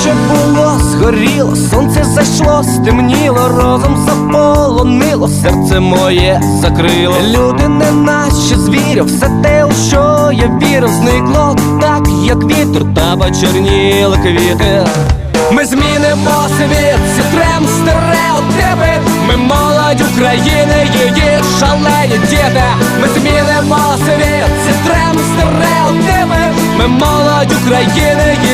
що було, згоріло, сонце зайшло, стемніло, розум заполонило, серце моє закрило. Люди не наче звірів, все те, у що я вірив, зникло так, як вітер, та почерніли квіти. Ми змінимо світ, зітрем стереотипи Ми молодь України, її шалені діти Ми змінимо світ, зітрем стереотипи Ми молодь України, її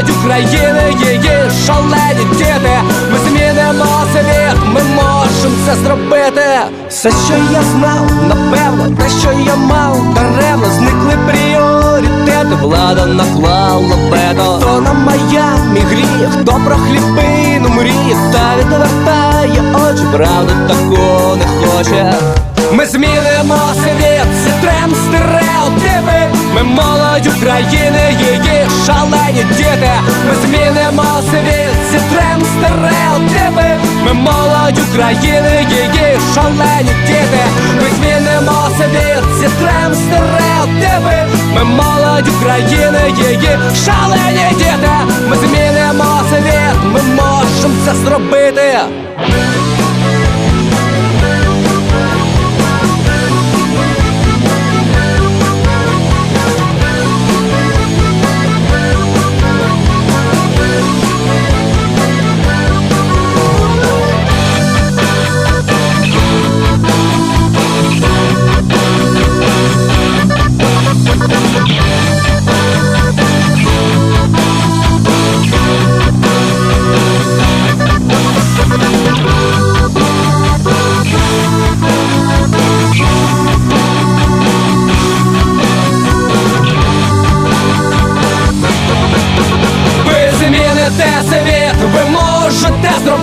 молодь України, її шалені діти. Ми змінимо світ, ми можемо це зробити. Все, що я знав, напевно, те, що я мав, даремно зникли пріоритети, влада наклала вето. То на Майамі гріх, хто про хлібину мріє, та відвертає очі, правда такого не хоче. Ми змінимо світ, зітрем стереотипи. Ми молодь України, шалені діти Ми змінимо світ, зітрем стереотипи Ми молодь України, її шалені діти. Ми змінимо світ, зітрем стереотипи Ми молодь України, її шалені діти. Ми змінимо світ, ми можемо це зробити